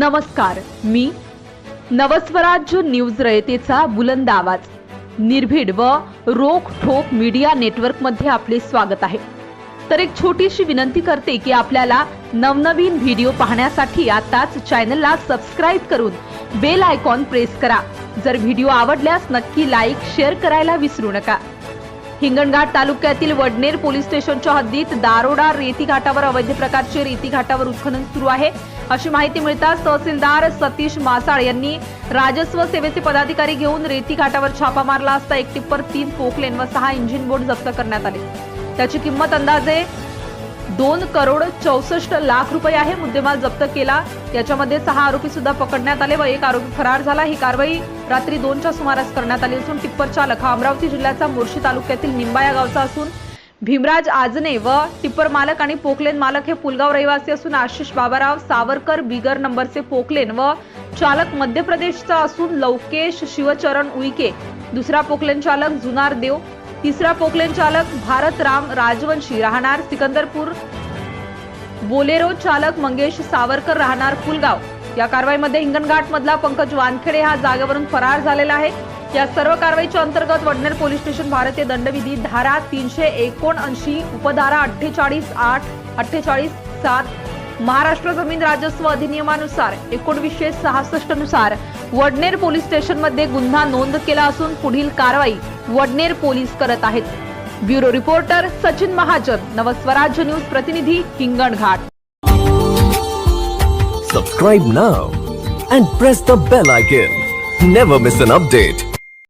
नमस्कार मी नवस्वराज्य न्यूज रयतेचा बुलंद आवाज. निर्भीड व रोख ठोक मीडिया नेटवर्कमध्ये आपले स्वागत आहे. तर एक छोटीशी विनंती करते की आपल्याला नवनवीन व्हिडिओ पाहण्यासाठी आताच चॅनलला सबस्क्राईब करून बेल आयकॉन प्रेस करा. जर व्हिडिओ आवडल्यास नक्की लाईक शेअर करायला विसरू नका. हिंगणघाट तालुक्यातील वडनेर पोलीस स्टेशनच्या हद्दीत दारोडा रेती घाटावर अवैध प्रकारचे रेती घाटावर उत्खनन सुरू आहे. अशी माहिती मिळताच तहसीलदार सतीश मासाळ यांनी राजस्व सेवेचे पदाधिकारी घेऊन रेती घाटावर छापा मारला असता एक टिप्पर तीन पोकलेन व सहा इंजिन बोट जप्त करण्यात आले. त्याची किंमत अंदाजे दोन करोड चौसष्ट लाख रुपये आहे मुद्देमाल जप्त केला. याच्यामध्ये सहा आरोपी सुद्धा पकडण्यात आले व एक आरोपी फरार झाला. ही कारवाई रात्री दोनच्या सुमारास करण्यात आली असून टिप्पर चालक हा अमरावती जिल्ह्याचा मोर्शी तालुक्यातील निंबा या गावचा असून भीमराज आजने व टिप्पर मालक आणि पोकलेन मालक हे पुलगाव रहिवासी असून आशिष बाबाराव सावरकर बिगर नंबरचे पोकलेन व चालक मध्य प्रदेशचा असून लवकेश शिवचरण उईके दुसरा पोकलेन चालक जुनार देव तिसरा पोकलेन चालक भारत राम राजवंशी राहणार सिकंदरपूर. बोलेरो चालक मंगेश सावरकर राहणार फुलगाव. या कारवाईमध्ये हिंगणघाट मधला पंकज वानखेडे हा जागेवरून फरार झालेला आहे. या सर्व कारवाईच्या अंतर्गत वडनेर पोलीस स्टेशन भारतीय दंडविधी धारा तीनशे एकोणऐंशी उपधारा अठ्ठेचाळीस आठ अठ्ठेचाळीस सात महाराष्ट्र जमीन राजस्व अधिनियमानुसार एकोणवीसशे सहासष्टनुसार वडनेर पोलीस स्टेशनमध्ये गुन्हा नोंद केला असून पुढील कारवाई वडनेर पोलीस करत आहेत. Bureau reporter Sachin Mahajan Navswarajya news प्रतिनिधी Hinganghat. Subscribe now and press the bell icon never miss an update